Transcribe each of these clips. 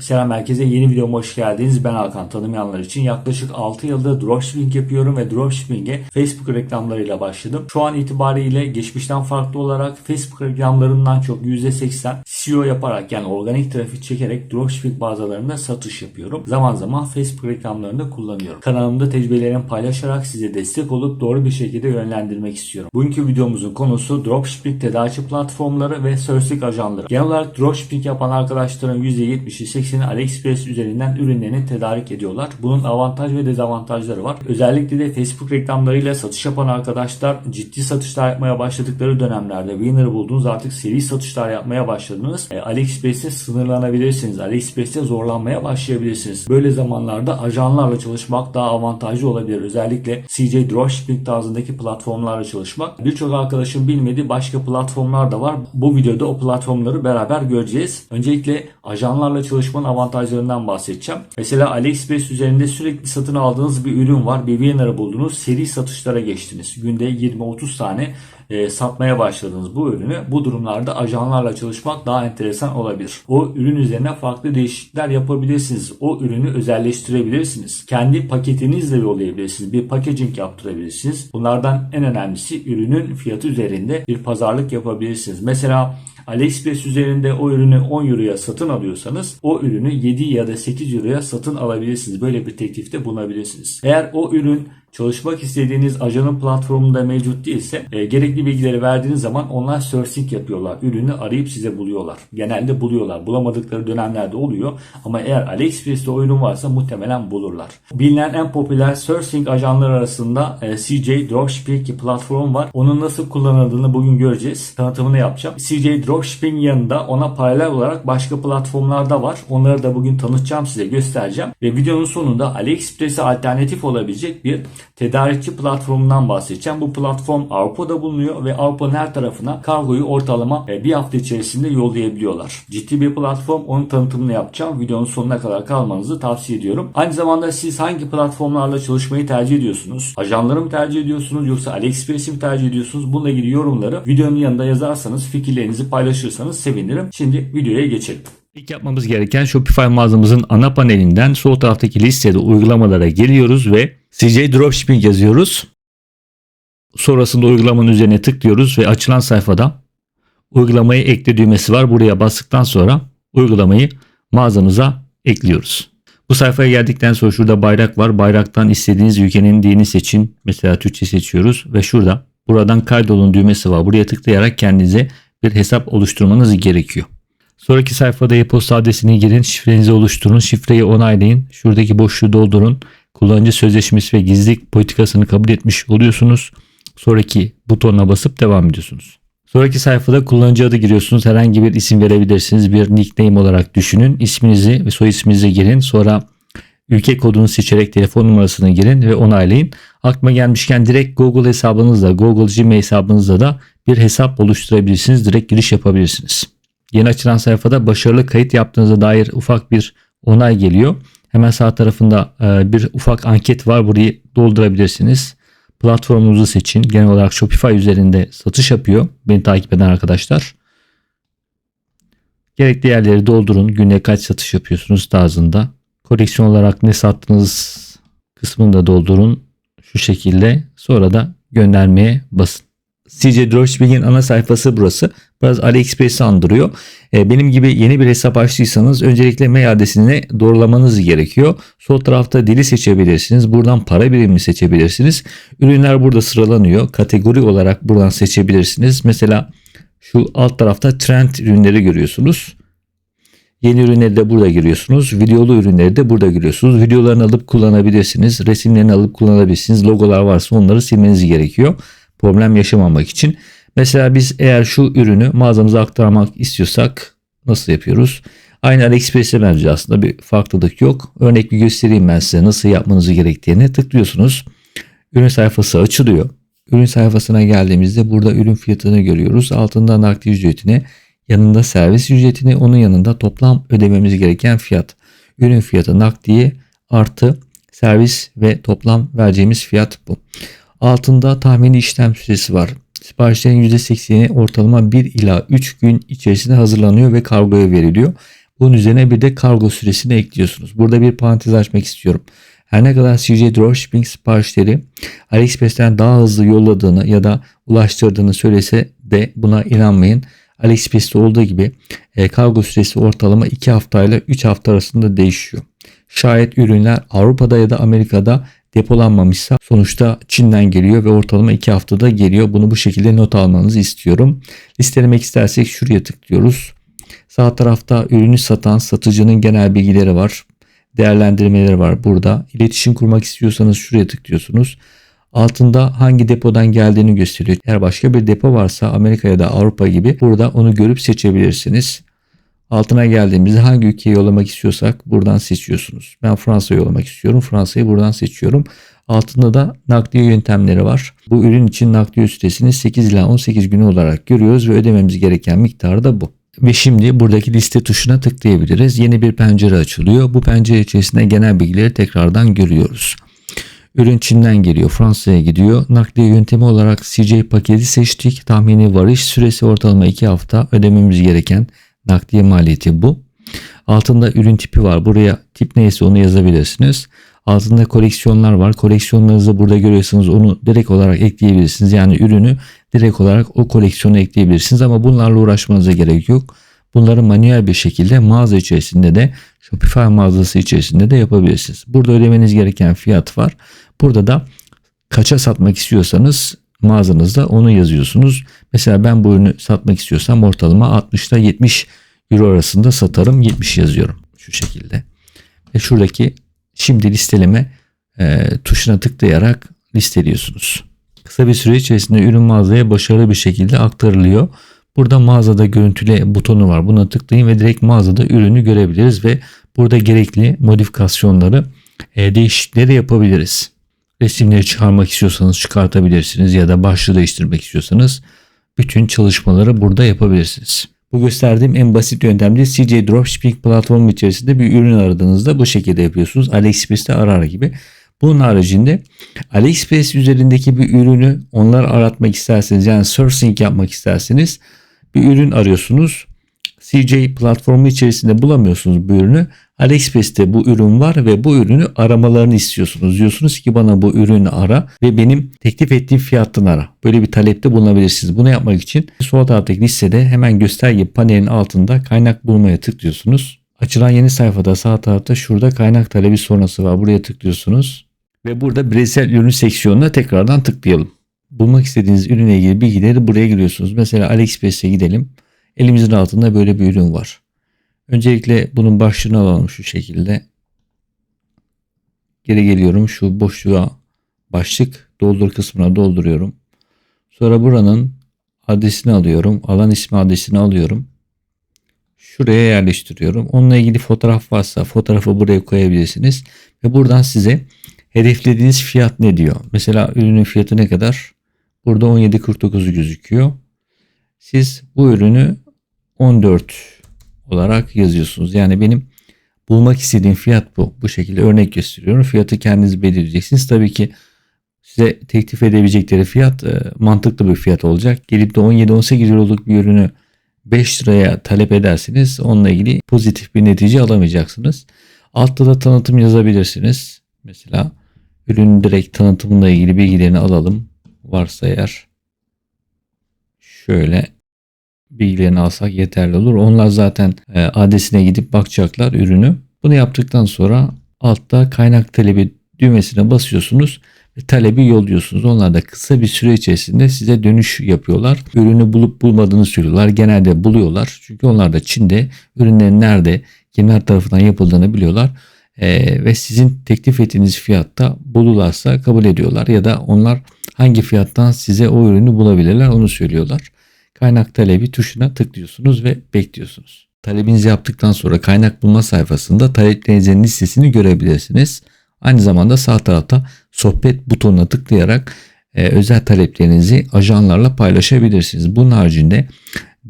Selam herkese yeni videoma hoş geldiniz. Ben Hakan tanımayanlar için yaklaşık 6 yıldır dropshipping yapıyorum ve dropshipping'e Facebook reklamlarıyla başladım. Şu an itibariyle geçmişten farklı olarak Facebook reklamlarından çok %80 SEO yaparak yani organik trafik çekerek dropshipping mağazalarında satış yapıyorum. Zaman zaman Facebook reklamlarını kullanıyorum. Kanalımda tecrübelerimi paylaşarak size destek olup doğru bir şekilde yönlendirmek istiyorum. Bugünkü videomuzun konusu dropshipping tedarikçi platformları ve sourcing ajanları. Genel olarak dropshipping yapan arkadaşların %70'i 80'i AliExpress üzerinden ürünlerini tedarik ediyorlar. Bunun avantaj ve dezavantajları var. Özellikle de Facebook reklamlarıyla satış yapan arkadaşlar ciddi satışlar yapmaya başladıkları dönemlerde winner buldunuz artık seri satışlar yapmaya başladınız. E, AliExpress'te sınırlanabilirsiniz. AliExpress'te zorlanmaya başlayabilirsiniz. Böyle zamanlarda ajanlarla çalışmak daha avantajlı olabilir. Özellikle CJ Dropshipping tarzındaki platformlarla çalışmak. Birçok arkadaşın bilmediği başka platformlar da var. Bu videoda o platformları beraber göreceğiz. Öncelikle ajanlarla çalışmanın avantajlarından bahsedeceğim. Mesela AliExpress üzerinde sürekli satın aldığınız bir ürün var. Bir winner'ı buldunuz. Seri satışlara geçtiniz. Günde 20-30 tane e, satmaya başladınız bu ürünü. Bu durumlarda ajanlarla çalışmak daha enteresan olabilir. O ürün üzerine farklı değişiklikler yapabilirsiniz. O ürünü özelleştirebilirsiniz. Kendi paketinizle yollayabilirsiniz. Bir packaging yaptırabilirsiniz. Bunlardan en önemlisi ürünün fiyatı üzerinde bir pazarlık yapabilirsiniz. Mesela AliExpress üzerinde o ürünü 10 euroya satın alıyorsanız o ürünü 7 ya da 8 euroya satın alabilirsiniz. Böyle bir teklifte bulunabilirsiniz. Eğer o ürün çalışmak istediğiniz ajanın platformunda mevcut değilse e, gerekli bilgileri verdiğiniz zaman onlar sourcing yapıyorlar. Ürünü arayıp size buluyorlar. Genelde buluyorlar. Bulamadıkları dönemlerde oluyor. Ama eğer AliExpress'te o varsa muhtemelen bulurlar. Bilinen en popüler sourcing ajanları arasında e, CJ Dropshipping platform var. Onun nasıl kullanıldığını bugün göreceğiz. Tanıtımını yapacağım. CJ Dropshipping yanında ona paralel olarak başka platformlar da var. Onları da bugün tanıtacağım size göstereceğim. Ve videonun sonunda AliExpress'e alternatif olabilecek bir tedarikçi platformundan bahsedeceğim. Bu platform Avrupa'da bulunuyor ve Avrupa'nın her tarafına kargoyu ortalama e, bir hafta içerisinde yollayabiliyorlar. Ciddi bir platform. Onun tanıtımını yapacağım. Videonun sonuna kadar kalmanızı tavsiye ediyorum. Aynı zamanda siz hangi platformlarla çalışmayı tercih ediyorsunuz? Ajanları mı tercih ediyorsunuz yoksa AliExpress'i mi tercih ediyorsunuz? Bununla ilgili yorumları videonun yanında yazarsanız, fikirlerinizi paylaşırsanız sevinirim. Şimdi videoya geçelim. İlk yapmamız gereken Shopify mağazamızın ana panelinden sol taraftaki listede uygulamalara geliyoruz ve CJ Dropshipping yazıyoruz. Sonrasında uygulamanın üzerine tıklıyoruz ve açılan sayfada uygulamayı ekle düğmesi var. Buraya bastıktan sonra uygulamayı mağazamıza ekliyoruz. Bu sayfaya geldikten sonra şurada bayrak var. Bayraktan istediğiniz ülkenin dilini seçin. Mesela Türkçe seçiyoruz ve şurada buradan kaydolun düğmesi var. Buraya tıklayarak kendinize bir hesap oluşturmanız gerekiyor. Sonraki sayfada e-posta adresini girin, şifrenizi oluşturun, şifreyi onaylayın, şuradaki boşluğu doldurun, kullanıcı sözleşmesi ve gizlilik politikasını kabul etmiş oluyorsunuz. Sonraki butonuna basıp devam ediyorsunuz. Sonraki sayfada kullanıcı adı giriyorsunuz. Herhangi bir isim verebilirsiniz. Bir nickname olarak düşünün. İsminizi ve soy isminizi girin. Sonra ülke kodunu seçerek telefon numarasını girin ve onaylayın. Aklıma gelmişken direkt Google hesabınızla, Google Gmail hesabınızla da bir hesap oluşturabilirsiniz. Direkt giriş yapabilirsiniz. Yeni açılan sayfada başarılı kayıt yaptığınıza dair ufak bir onay geliyor. Hemen sağ tarafında e, bir ufak anket var. Burayı doldurabilirsiniz. Platformunuzu seçin. Genel olarak Shopify üzerinde satış yapıyor. Beni takip eden arkadaşlar. Gerekli yerleri doldurun. Günde kaç satış yapıyorsunuz tarzında. Koleksiyon olarak ne sattığınız kısmını da doldurun. Şu şekilde. Sonra da göndermeye basın. CJ Dropshipping'in ana sayfası burası. Biraz AliExpress'i andırıyor. E, benim gibi yeni bir hesap açtıysanız öncelikle mail adresini doğrulamanız gerekiyor. Sol tarafta dili seçebilirsiniz. Buradan para birimini seçebilirsiniz. Ürünler burada sıralanıyor. Kategori olarak buradan seçebilirsiniz. Mesela şu alt tarafta trend ürünleri görüyorsunuz. Yeni ürünleri de burada giriyorsunuz. Videolu ürünleri de burada giriyorsunuz. Videolarını alıp kullanabilirsiniz. Resimlerini alıp kullanabilirsiniz. Logolar varsa onları silmeniz gerekiyor problem yaşamamak için. Mesela biz eğer şu ürünü mağazamıza aktarmak istiyorsak nasıl yapıyoruz? Aynı AliExpress'e benziyor aslında bir farklılık yok. Örnek bir göstereyim ben size nasıl yapmanızı gerektiğini. Tıklıyorsunuz. Ürün sayfası açılıyor. Ürün sayfasına geldiğimizde burada ürün fiyatını görüyoruz. Altında nakdi ücretini, yanında servis ücretini, onun yanında toplam ödememiz gereken fiyat. Ürün fiyatı nakdiye artı servis ve toplam vereceğimiz fiyat bu. Altında tahmini işlem süresi var. Siparişlerin %80'i ortalama 1 ila 3 gün içerisinde hazırlanıyor ve kargoya veriliyor. Bunun üzerine bir de kargo süresini ekliyorsunuz. Burada bir parantez açmak istiyorum. Her ne kadar CJ Dropshipping siparişleri AliExpress'ten daha hızlı yolladığını ya da ulaştırdığını söylese de buna inanmayın. AliExpress'te olduğu gibi e, kargo süresi ortalama 2 hafta ile 3 hafta arasında değişiyor. Şayet ürünler Avrupa'da ya da Amerika'da depolanmamışsa sonuçta Çin'den geliyor ve ortalama 2 haftada geliyor. Bunu bu şekilde not almanızı istiyorum. Listelemek istersek şuraya tıklıyoruz. Sağ tarafta ürünü satan satıcının genel bilgileri var. Değerlendirmeleri var burada. İletişim kurmak istiyorsanız şuraya tıklıyorsunuz. Altında hangi depodan geldiğini gösteriyor. Eğer başka bir depo varsa Amerika ya da Avrupa gibi burada onu görüp seçebilirsiniz. Altına geldiğimizde hangi ülkeye yollamak istiyorsak buradan seçiyorsunuz. Ben Fransa'ya yollamak istiyorum. Fransa'yı buradan seçiyorum. Altında da nakliye yöntemleri var. Bu ürün için nakliye üstesini 8 ila 18 günü olarak görüyoruz ve ödememiz gereken miktar da bu. Ve şimdi buradaki liste tuşuna tıklayabiliriz. Yeni bir pencere açılıyor. Bu pencere içerisinde genel bilgileri tekrardan görüyoruz. Ürün Çin'den geliyor. Fransa'ya gidiyor. Nakliye yöntemi olarak CJ paketi seçtik. Tahmini varış süresi ortalama 2 hafta. Ödememiz gereken nakliye maliyeti bu. Altında ürün tipi var. Buraya tip neyse onu yazabilirsiniz. Altında koleksiyonlar var. Koleksiyonlarınızı burada görüyorsunuz. Onu direkt olarak ekleyebilirsiniz. Yani ürünü direkt olarak o koleksiyona ekleyebilirsiniz. Ama bunlarla uğraşmanıza gerek yok. Bunları manuel bir şekilde mağaza içerisinde de Shopify mağazası içerisinde de yapabilirsiniz. Burada ödemeniz gereken fiyat var. Burada da kaça satmak istiyorsanız mağazanızda onu yazıyorsunuz. Mesela ben bu ürünü satmak istiyorsam ortalama 60 ile 70 euro arasında satarım. 70 yazıyorum şu şekilde. Ve şuradaki şimdi listeleme e, tuşuna tıklayarak listeliyorsunuz. Kısa bir süre içerisinde ürün mağazaya başarılı bir şekilde aktarılıyor. Burada mağazada görüntüle butonu var. Buna tıklayın ve direkt mağazada ürünü görebiliriz ve burada gerekli modifikasyonları, e, değişiklikleri yapabiliriz. Resimleri çıkarmak istiyorsanız çıkartabilirsiniz ya da başlığı değiştirmek istiyorsanız bütün çalışmaları burada yapabilirsiniz. Bu gösterdiğim en basit yöntemde CJ Dropshipping platformu içerisinde bir ürün aradığınızda bu şekilde yapıyorsunuz. AliExpress'te arar gibi. Bunun haricinde AliExpress üzerindeki bir ürünü onlar aratmak isterseniz yani sourcing yapmak isterseniz bir ürün arıyorsunuz. CJ platformu içerisinde bulamıyorsunuz bu ürünü. AliExpress'te bu ürün var ve bu ürünü aramalarını istiyorsunuz. Diyorsunuz ki bana bu ürünü ara ve benim teklif ettiğim fiyattan ara. Böyle bir talepte bulunabilirsiniz. Bunu yapmak için sol taraftaki listede hemen gösterge panelin altında kaynak bulmaya tıklıyorsunuz. Açılan yeni sayfada sağ tarafta şurada kaynak talebi sonrası var. Buraya tıklıyorsunuz. Ve burada bireysel ürün seksiyonuna tekrardan tıklayalım. Bulmak istediğiniz ürüne ilgili bilgileri buraya giriyorsunuz. Mesela AliExpress'e gidelim. Elimizin altında böyle bir ürün var. Öncelikle bunun başlığını alalım şu şekilde. Geri geliyorum. Şu boşluğa başlık doldur kısmına dolduruyorum. Sonra buranın adresini alıyorum. Alan ismi adresini alıyorum. Şuraya yerleştiriyorum. Onunla ilgili fotoğraf varsa fotoğrafı buraya koyabilirsiniz. Ve buradan size hedeflediğiniz fiyat ne diyor. Mesela ürünün fiyatı ne kadar? Burada 17.49 gözüküyor. Siz bu ürünü 14 olarak yazıyorsunuz. Yani benim bulmak istediğim fiyat bu. Bu şekilde örnek gösteriyorum. Fiyatı kendiniz belirleyeceksiniz. Tabii ki size teklif edebilecekleri fiyat e, mantıklı bir fiyat olacak. Gelip de 17-18 euroluk bir ürünü 5 liraya talep edersiniz. Onunla ilgili pozitif bir netice alamayacaksınız. Altta da tanıtım yazabilirsiniz. Mesela ürünün direkt tanıtımıyla ilgili bilgilerini alalım. Varsa eğer şöyle bilgilerini alsak yeterli olur. Onlar zaten e, adresine gidip bakacaklar ürünü. Bunu yaptıktan sonra altta kaynak talebi düğmesine basıyorsunuz ve talebi yolluyorsunuz. Onlar da kısa bir süre içerisinde size dönüş yapıyorlar. Ürünü bulup bulmadığını söylüyorlar. Genelde buluyorlar. Çünkü onlar da Çin'de ürünlerin nerede, kimler tarafından yapıldığını biliyorlar. Ee, ve sizin teklif ettiğiniz fiyatta bulurlarsa kabul ediyorlar ya da onlar hangi fiyattan size o ürünü bulabilirler onu söylüyorlar. Kaynak talebi tuşuna tıklıyorsunuz ve bekliyorsunuz. Talebinizi yaptıktan sonra kaynak bulma sayfasında taleplerinizin listesini görebilirsiniz. Aynı zamanda sağ tarafta sohbet butonuna tıklayarak e, özel taleplerinizi ajanlarla paylaşabilirsiniz. Bunun haricinde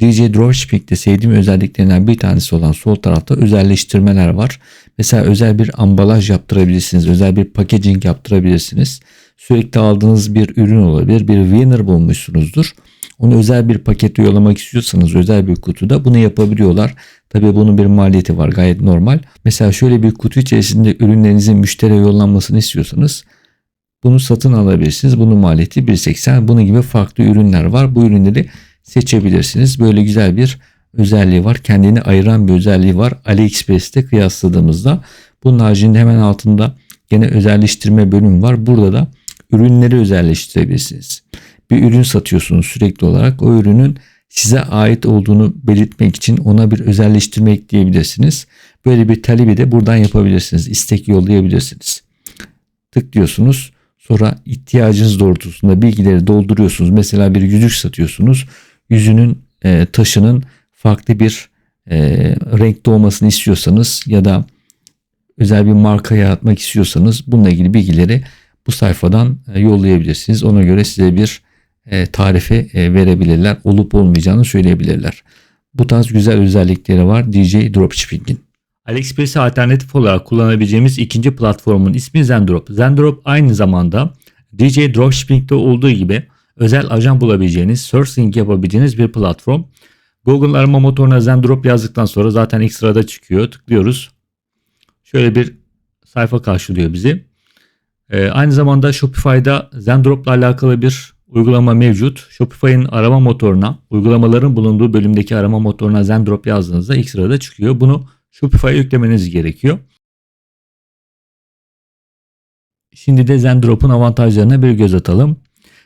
DJ Dropshipping'de sevdiğim özelliklerinden bir tanesi olan sol tarafta özelleştirmeler var. Mesela özel bir ambalaj yaptırabilirsiniz. Özel bir packaging yaptırabilirsiniz. Sürekli aldığınız bir ürün olabilir. Bir winner bulmuşsunuzdur. Onu özel bir pakette yollamak istiyorsanız özel bir kutuda bunu yapabiliyorlar. Tabii bunun bir maliyeti var gayet normal. Mesela şöyle bir kutu içerisinde ürünlerinizin müşteriye yollanmasını istiyorsanız bunu satın alabilirsiniz. Bunun maliyeti 1.80. Bunun gibi farklı ürünler var. Bu ürünleri seçebilirsiniz. Böyle güzel bir özelliği var. Kendini ayıran bir özelliği var. AliExpress'te kıyasladığımızda. Bunun haricinde hemen altında gene özelleştirme bölümü var. Burada da ürünleri özelleştirebilirsiniz. Bir ürün satıyorsunuz sürekli olarak. O ürünün size ait olduğunu belirtmek için ona bir özelleştirme ekleyebilirsiniz. Böyle bir talebi de buradan yapabilirsiniz. İstek yollayabilirsiniz. Tıklıyorsunuz. Sonra ihtiyacınız doğrultusunda bilgileri dolduruyorsunuz. Mesela bir yüzük satıyorsunuz. Yüzünün e, taşının farklı bir e, renkte olmasını istiyorsanız ya da özel bir marka yaratmak istiyorsanız bununla ilgili bilgileri bu sayfadan e, yollayabilirsiniz. Ona göre size bir e, tarife e, verebilirler. Olup olmayacağını söyleyebilirler. Bu tarz güzel özellikleri var DJ Dropshipping'in. AliExpress'i alternatif olarak kullanabileceğimiz ikinci platformun ismi Zendrop. Zendrop aynı zamanda DJ Dropshipping'de olduğu gibi özel ajan bulabileceğiniz, sourcing yapabileceğiniz bir platform. Google arama motoruna Zendrop yazdıktan sonra zaten ilk sırada çıkıyor. Tıklıyoruz. Şöyle bir sayfa karşılıyor bizi. Ee, aynı zamanda Shopify'da Zendrop'la alakalı bir uygulama mevcut. Shopify'ın arama motoruna, uygulamaların bulunduğu bölümdeki arama motoruna Zendrop yazdığınızda ilk sırada çıkıyor. Bunu Shopify'a yüklemeniz gerekiyor. Şimdi de Zendrop'un avantajlarına bir göz atalım.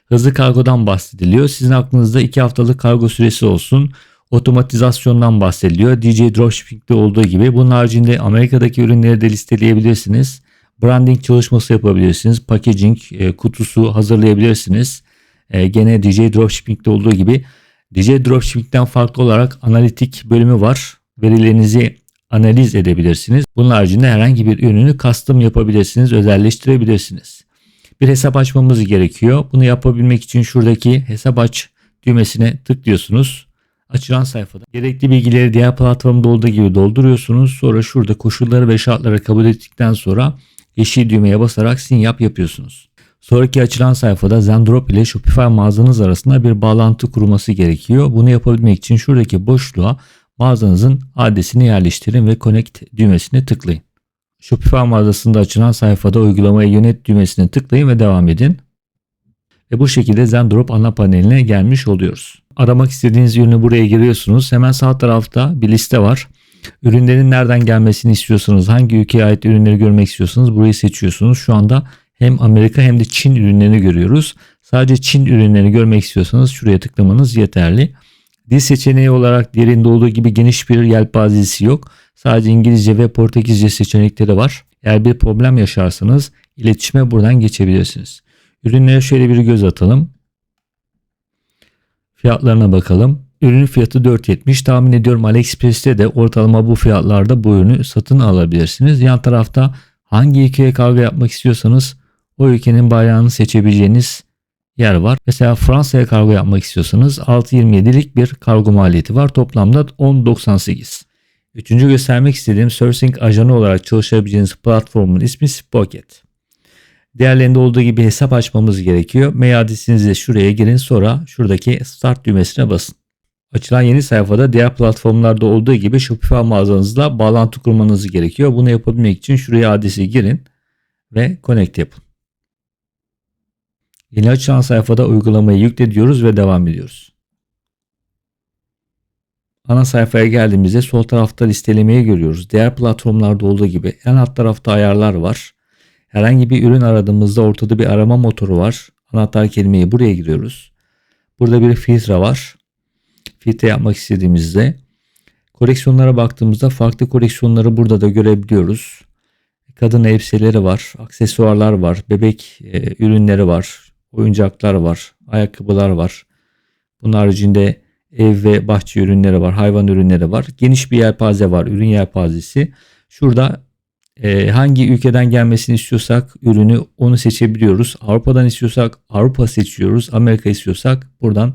Hızlı kargodan bahsediliyor. Sizin aklınızda 2 haftalık kargo süresi olsun. Otomatizasyondan bahsediliyor. DJ Dropshipping'de olduğu gibi. Bunun haricinde Amerika'daki ürünleri de listeleyebilirsiniz. Branding çalışması yapabilirsiniz. Packaging, e, kutusu hazırlayabilirsiniz. E, gene DJ Dropshipping'de olduğu gibi DJ Dropshipping'den farklı olarak analitik bölümü var. Verilerinizi analiz edebilirsiniz. Bunun haricinde herhangi bir ürünü custom yapabilirsiniz, özelleştirebilirsiniz. Bir hesap açmamız gerekiyor. Bunu yapabilmek için şuradaki hesap aç düğmesine tıklıyorsunuz. Açılan sayfada gerekli bilgileri diğer platformda olduğu gibi dolduruyorsunuz. Sonra şurada koşulları ve şartları kabul ettikten sonra yeşil düğmeye basarak sin yap yapıyorsunuz. Sonraki açılan sayfada Zendrop ile Shopify mağazanız arasında bir bağlantı kurulması gerekiyor. Bunu yapabilmek için şuradaki boşluğa mağazanızın adresini yerleştirin ve Connect düğmesine tıklayın. Shopify mağazasında açılan sayfada uygulamayı yönet düğmesine tıklayın ve devam edin. Ve bu şekilde Zendrop ana paneline gelmiş oluyoruz. Aramak istediğiniz ürünü buraya giriyorsunuz. Hemen sağ tarafta bir liste var. Ürünlerin nereden gelmesini istiyorsanız, hangi ülkeye ait ürünleri görmek istiyorsanız burayı seçiyorsunuz. Şu anda hem Amerika hem de Çin ürünlerini görüyoruz. Sadece Çin ürünlerini görmek istiyorsanız şuraya tıklamanız yeterli. Dil seçeneği olarak diğerinde olduğu gibi geniş bir yelpazesi yok. Sadece İngilizce ve Portekizce seçenekleri var. Eğer bir problem yaşarsanız iletişime buradan geçebilirsiniz. Ürünlere şöyle bir göz atalım. Fiyatlarına bakalım. Ürünün fiyatı 4.70. Tahmin ediyorum AliExpress'te de ortalama bu fiyatlarda bu ürünü satın alabilirsiniz. Yan tarafta hangi ülkeye kargo yapmak istiyorsanız o ülkenin bayrağını seçebileceğiniz yer var. Mesela Fransa'ya kargo yapmak istiyorsanız 6.27'lik bir kargo maliyeti var. Toplamda 10.98. Üçüncü göstermek istediğim sourcing ajanı olarak çalışabileceğiniz platformun ismi Spocket. Diğerlerinde olduğu gibi hesap açmamız gerekiyor. Mail adresinizle şuraya girin sonra şuradaki start düğmesine basın. Açılan yeni sayfada diğer platformlarda olduğu gibi Shopify mağazanızla bağlantı kurmanız gerekiyor. Bunu yapabilmek için şuraya adresi girin ve connect yapın. Yeni açılan sayfada uygulamayı yükle diyoruz ve devam ediyoruz. Ana sayfaya geldiğimizde sol tarafta listelemeyi görüyoruz. Diğer platformlarda olduğu gibi en alt tarafta ayarlar var. Herhangi bir ürün aradığımızda ortada bir arama motoru var. Anahtar kelimeyi buraya giriyoruz. Burada bir filtre var. Filtre yapmak istediğimizde koleksiyonlara baktığımızda farklı koleksiyonları burada da görebiliyoruz. Kadın elbiseleri var, aksesuarlar var, bebek e, ürünleri var, oyuncaklar var, ayakkabılar var. Bunun haricinde ev ve bahçe ürünleri var, hayvan ürünleri var. Geniş bir yelpaze var, ürün yelpazesi. Şurada e, hangi ülkeden gelmesini istiyorsak ürünü onu seçebiliyoruz. Avrupa'dan istiyorsak Avrupa seçiyoruz. Amerika istiyorsak buradan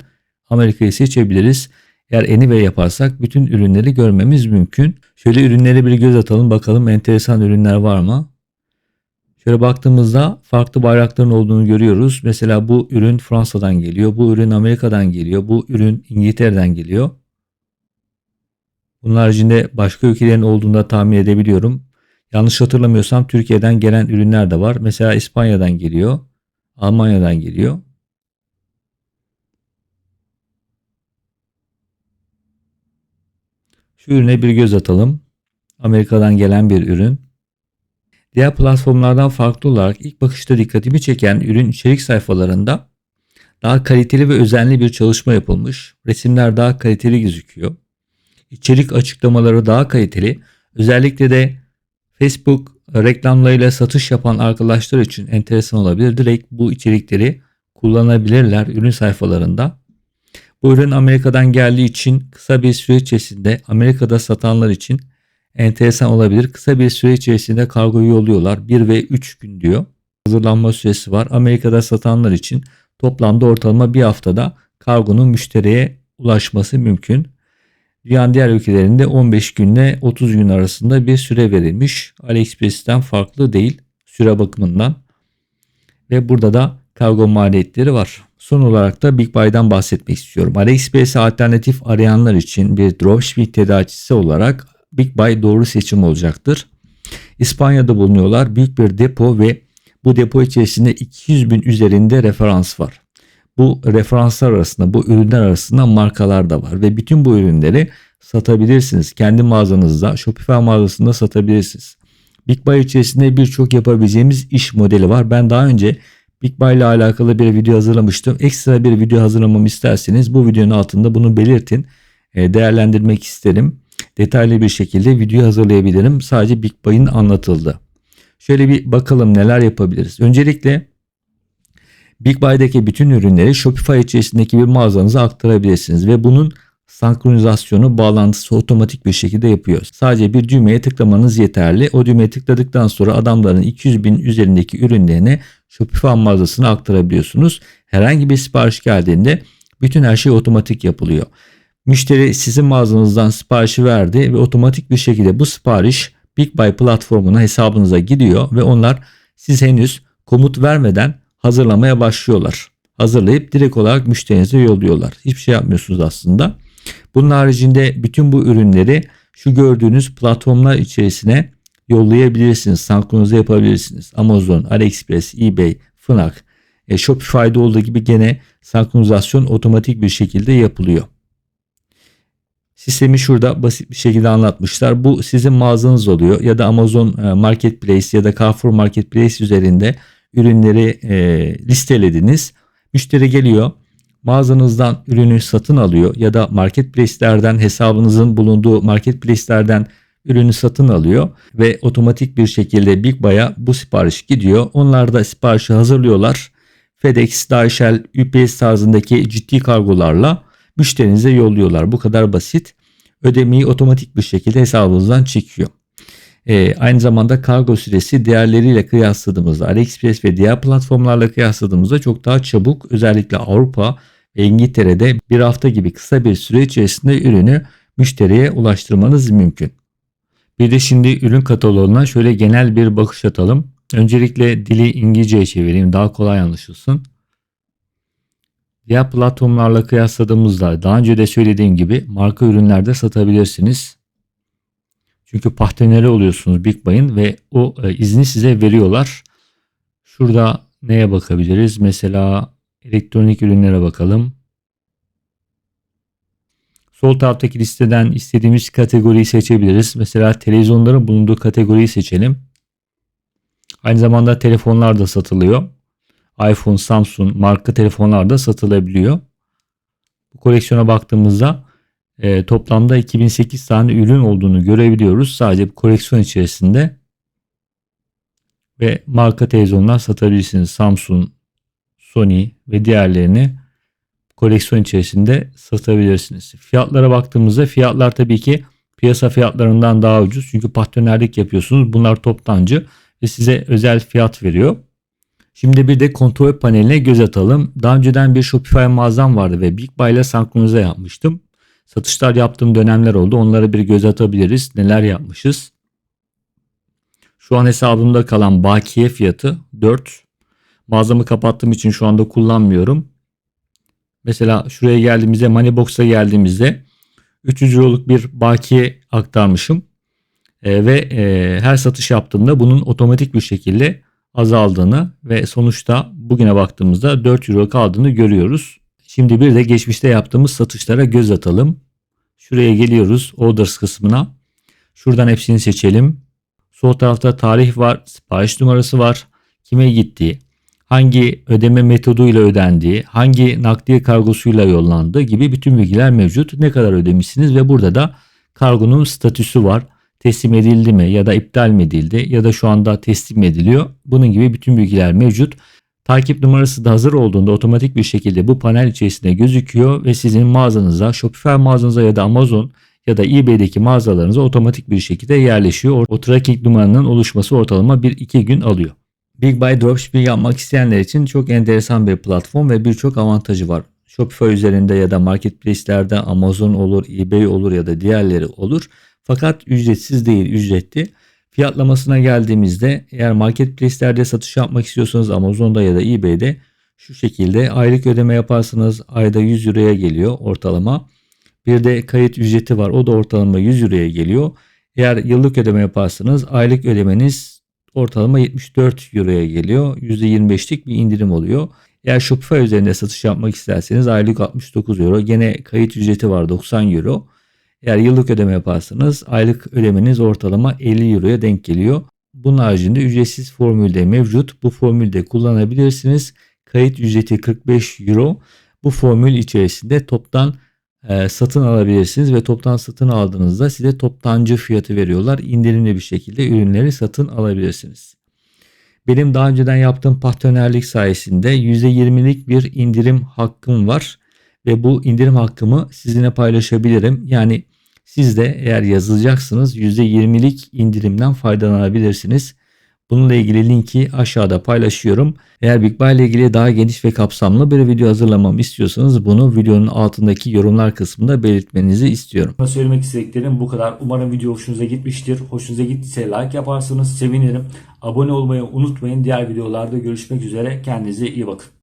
Amerika'yı seçebiliriz. Eğer anywhere yaparsak bütün ürünleri görmemiz mümkün. Şöyle ürünlere bir göz atalım bakalım enteresan ürünler var mı? Şöyle baktığımızda farklı bayrakların olduğunu görüyoruz. Mesela bu ürün Fransa'dan geliyor, bu ürün Amerika'dan geliyor, bu ürün İngiltere'den geliyor. Bunun haricinde başka ülkelerin olduğunu da tahmin edebiliyorum. Yanlış hatırlamıyorsam Türkiye'den gelen ürünler de var. Mesela İspanya'dan geliyor, Almanya'dan geliyor. Şu ürüne bir göz atalım. Amerika'dan gelen bir ürün. Diğer platformlardan farklı olarak ilk bakışta dikkatimi çeken ürün içerik sayfalarında daha kaliteli ve özenli bir çalışma yapılmış. Resimler daha kaliteli gözüküyor. İçerik açıklamaları daha kaliteli. Özellikle de Facebook reklamlarıyla satış yapan arkadaşlar için enteresan olabilir. Direkt bu içerikleri kullanabilirler ürün sayfalarında. Bu ürün Amerika'dan geldiği için kısa bir süre içerisinde Amerika'da satanlar için enteresan olabilir. Kısa bir süre içerisinde kargoyu yolluyorlar. 1 ve 3 gün diyor. Hazırlanma süresi var. Amerika'da satanlar için toplamda ortalama bir haftada kargonun müşteriye ulaşması mümkün. Dünyanın diğer ülkelerinde 15 günle 30 gün arasında bir süre verilmiş. AliExpress'ten farklı değil süre bakımından. Ve burada da kargo maliyetleri var. Son olarak da Big Buy'dan bahsetmek istiyorum. AliExpress'e alternatif arayanlar için bir dropshipping tedarikçisi olarak Big Buy doğru seçim olacaktır. İspanya'da bulunuyorlar. Büyük bir depo ve bu depo içerisinde 200 bin üzerinde referans var. Bu referanslar arasında, bu ürünler arasında markalar da var ve bütün bu ürünleri satabilirsiniz. Kendi mağazanızda, Shopify mağazasında satabilirsiniz. Big Buy içerisinde birçok yapabileceğimiz iş modeli var. Ben daha önce Big Buy ile alakalı bir video hazırlamıştım. Ekstra bir video hazırlamamı isterseniz bu videonun altında bunu belirtin. E, değerlendirmek isterim. Detaylı bir şekilde video hazırlayabilirim. Sadece Big Buy'ın anlatıldı. Şöyle bir bakalım neler yapabiliriz. Öncelikle Big Buy'daki bütün ürünleri Shopify içerisindeki bir mağazanıza aktarabilirsiniz ve bunun sankronizasyonu bağlantısı otomatik bir şekilde yapıyor. Sadece bir düğmeye tıklamanız yeterli. O düğmeye tıkladıktan sonra adamların 200 bin üzerindeki ürünlerini Shopify mağazasına aktarabiliyorsunuz. Herhangi bir sipariş geldiğinde bütün her şey otomatik yapılıyor. Müşteri sizin mağazanızdan siparişi verdi ve otomatik bir şekilde bu sipariş Big Buy platformuna hesabınıza gidiyor ve onlar siz henüz komut vermeden hazırlamaya başlıyorlar. Hazırlayıp direkt olarak müşterinize yolluyorlar. Hiçbir şey yapmıyorsunuz aslında. Bunun haricinde bütün bu ürünleri şu gördüğünüz platformlar içerisine yollayabilirsiniz. Senkronize yapabilirsiniz. Amazon, AliExpress, eBay, Fnac, e, Shopify'da olduğu gibi gene senkronizasyon otomatik bir şekilde yapılıyor. Sistemi şurada basit bir şekilde anlatmışlar. Bu sizin mağazanız oluyor ya da Amazon e, Marketplace ya da Carrefour Marketplace üzerinde ürünleri e, listelediniz. Müşteri geliyor mağazanızdan ürünü satın alıyor ya da marketplace'lerden hesabınızın bulunduğu marketplace'lerden ürünü satın alıyor ve otomatik bir şekilde Big Buy'a bu sipariş gidiyor. Onlar da siparişi hazırlıyorlar. FedEx, DHL, UPS tarzındaki ciddi kargolarla müşterinize yolluyorlar. Bu kadar basit. Ödemeyi otomatik bir şekilde hesabınızdan çekiyor. Ee, aynı zamanda kargo süresi diğerleriyle kıyasladığımızda AliExpress ve diğer platformlarla kıyasladığımızda çok daha çabuk özellikle Avrupa ve İngiltere'de bir hafta gibi kısa bir süre içerisinde ürünü müşteriye ulaştırmanız mümkün. Bir de şimdi ürün kataloğuna şöyle genel bir bakış atalım. Öncelikle dili İngilizceye çevireyim daha kolay anlaşılsın. Diğer platformlarla kıyasladığımızda daha önce de söylediğim gibi marka ürünlerde satabilirsiniz. Çünkü partneri oluyorsunuz Big Buy'ın ve o e, izni size veriyorlar. Şurada neye bakabiliriz? Mesela elektronik ürünlere bakalım. Sol taraftaki listeden istediğimiz kategoriyi seçebiliriz. Mesela televizyonların bulunduğu kategoriyi seçelim. Aynı zamanda telefonlar da satılıyor. iPhone, Samsung marka telefonlar da satılabiliyor. Bu koleksiyona baktığımızda e, toplamda 2008 tane ürün olduğunu görebiliyoruz. Sadece bu koleksiyon içerisinde ve marka televizyonlar satabilirsiniz. Samsung, Sony ve diğerlerini koleksiyon içerisinde satabilirsiniz. Fiyatlara baktığımızda fiyatlar tabii ki piyasa fiyatlarından daha ucuz. Çünkü partnerlik yapıyorsunuz. Bunlar toptancı ve size özel fiyat veriyor. Şimdi bir de kontrol paneline göz atalım. Daha önceden bir Shopify mağazam vardı ve Big Buy ile senkronize yapmıştım. Satışlar yaptığım dönemler oldu. Onlara bir göz atabiliriz. Neler yapmışız? Şu an hesabımda kalan bakiye fiyatı 4. Mağazamı kapattığım için şu anda kullanmıyorum. Mesela şuraya geldiğimizde Moneybox'a geldiğimizde 300 euroluk bir bakiye aktarmışım. E, ve e, her satış yaptığımda bunun otomatik bir şekilde azaldığını ve sonuçta bugüne baktığımızda 4 euro kaldığını görüyoruz. Şimdi bir de geçmişte yaptığımız satışlara göz atalım. Şuraya geliyoruz orders kısmına. Şuradan hepsini seçelim. Sol tarafta tarih var, sipariş numarası var, kime gittiği, hangi ödeme metoduyla ödendiği, hangi nakliye kargosuyla yollandığı gibi bütün bilgiler mevcut. Ne kadar ödemişsiniz ve burada da kargonun statüsü var. Teslim edildi mi ya da iptal mi edildi ya da şu anda teslim ediliyor. Bunun gibi bütün bilgiler mevcut. Takip numarası da hazır olduğunda otomatik bir şekilde bu panel içerisinde gözüküyor ve sizin mağazanıza, Shopify mağazanıza ya da Amazon ya da eBay'deki mağazalarınıza otomatik bir şekilde yerleşiyor. O tracking numaranın oluşması ortalama 1-2 gün alıyor. Big Buy Dropshipping yapmak isteyenler için çok enteresan bir platform ve birçok avantajı var. Shopify üzerinde ya da marketplace'lerde Amazon olur, eBay olur ya da diğerleri olur. Fakat ücretsiz değil, ücretli. Fiyatlamasına geldiğimizde eğer marketplace'lerde satış yapmak istiyorsanız Amazon'da ya da eBay'de şu şekilde aylık ödeme yaparsanız ayda 100 euroya geliyor ortalama. Bir de kayıt ücreti var. O da ortalama 100 euroya geliyor. Eğer yıllık ödeme yaparsanız aylık ödemeniz ortalama 74 euroya geliyor. %25'lik bir indirim oluyor. Eğer Shopify üzerinde satış yapmak isterseniz aylık 69 euro. Gene kayıt ücreti var 90 euro. Eğer yıllık ödeme yaparsanız aylık ödemeniz ortalama 50 euroya denk geliyor. Bunun haricinde ücretsiz formülde mevcut. Bu formülde kullanabilirsiniz. Kayıt ücreti 45 euro. Bu formül içerisinde toptan e, satın alabilirsiniz ve toptan satın aldığınızda size toptancı fiyatı veriyorlar. İndirimli bir şekilde ürünleri satın alabilirsiniz. Benim daha önceden yaptığım partnerlik sayesinde %20'lik bir indirim hakkım var ve bu indirim hakkımı sizinle paylaşabilirim. Yani siz de eğer yazılacaksınız %20'lik indirimden faydalanabilirsiniz. Bununla ilgili linki aşağıda paylaşıyorum. Eğer Big Buy ile ilgili daha geniş ve kapsamlı bir video hazırlamamı istiyorsanız bunu videonun altındaki yorumlar kısmında belirtmenizi istiyorum. Söylemek istediklerim bu kadar. Umarım video hoşunuza gitmiştir. Hoşunuza gittiyse like yaparsanız sevinirim. Abone olmayı unutmayın. Diğer videolarda görüşmek üzere. Kendinize iyi bakın.